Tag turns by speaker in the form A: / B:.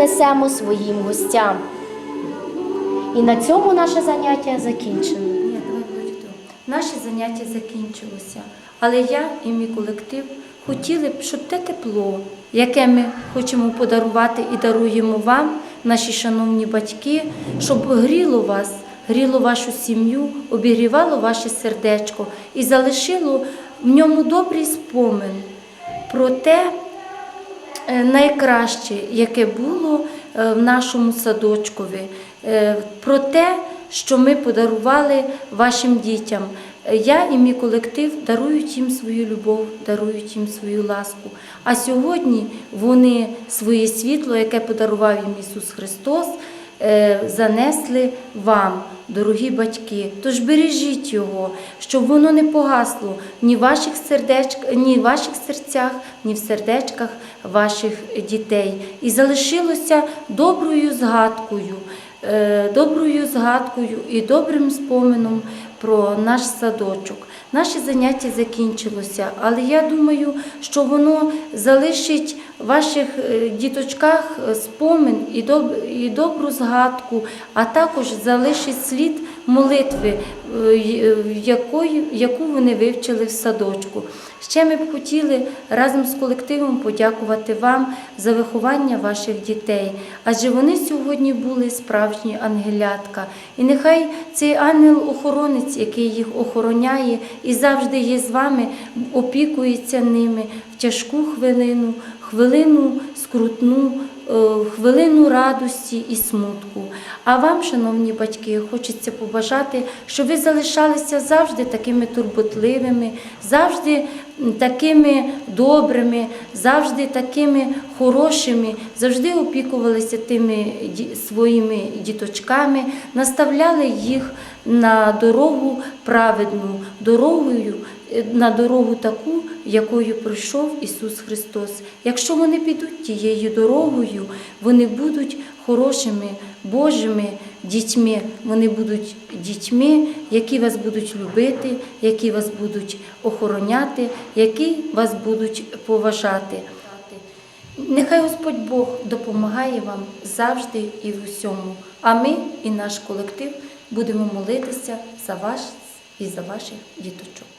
A: принесемо своїм гостям. І на цьому наше заняття закінчено.
B: Ні, давай. Наше заняття закінчилося, але я і мій колектив хотіли б, щоб те тепло, яке ми хочемо подарувати і даруємо вам, наші шановні батьки, щоб гріло вас, гріло вашу сім'ю, обігрівало ваше сердечко і залишило в ньому добрий спомин про те, найкраще, яке було е, в нашому садочкові, е, про те, що ми подарували вашим дітям. Е, Я і мій колектив дарують їм свою любов, дарують їм свою ласку. А сьогодні вони своє світло, яке подарував їм Ісус Христос, е, занесли вам, дорогі батьки. Тож бережіть його, щоб воно не погасло ні в ваших сердеч... ні в ваших серцях, ні в сердечках ваших дітей. І залишилося доброю згадкою, е, доброю згадкою і добрим спомином про наш садочок. Наше заняття закінчилося, але я думаю, що воно залишить в ваших е, діточках е, спомин і, доб... і добру згадку, а також залишить слід молитви, е, яку вони вивчили в садочку. Ще ми б хотіли разом з колективом подякувати вам за виховання ваших дітей, адже вони сьогодні були справжні ангелятка. І нехай цей ангел-охоронець, який їх охороняє і завжди є з вами, опікується ними в тяжку хвилину, хвилину скрутну, хвилину радості і смутку. А вам, шановні батьки, хочеться побажати, щоб ви залишалися завжди такими турботливими, завжди такими добрими, завжди такими хорошими, завжди опікувалися тими своїми діточками, наставляли їх на дорогу праведну, дорогою, е, на дорогу таку, якою пройшов Ісус Христос. Якщо вони підуть тією дорогою, вони будуть хорошими Божими дітьми. Вони будуть дітьми, які вас будуть любити, які вас будуть охороняти, які вас будуть поважати. Нехай Господь Бог допомагає вам завжди і в усьому. А ми і наш колектив будемо молитися за вас і за ваших діточок.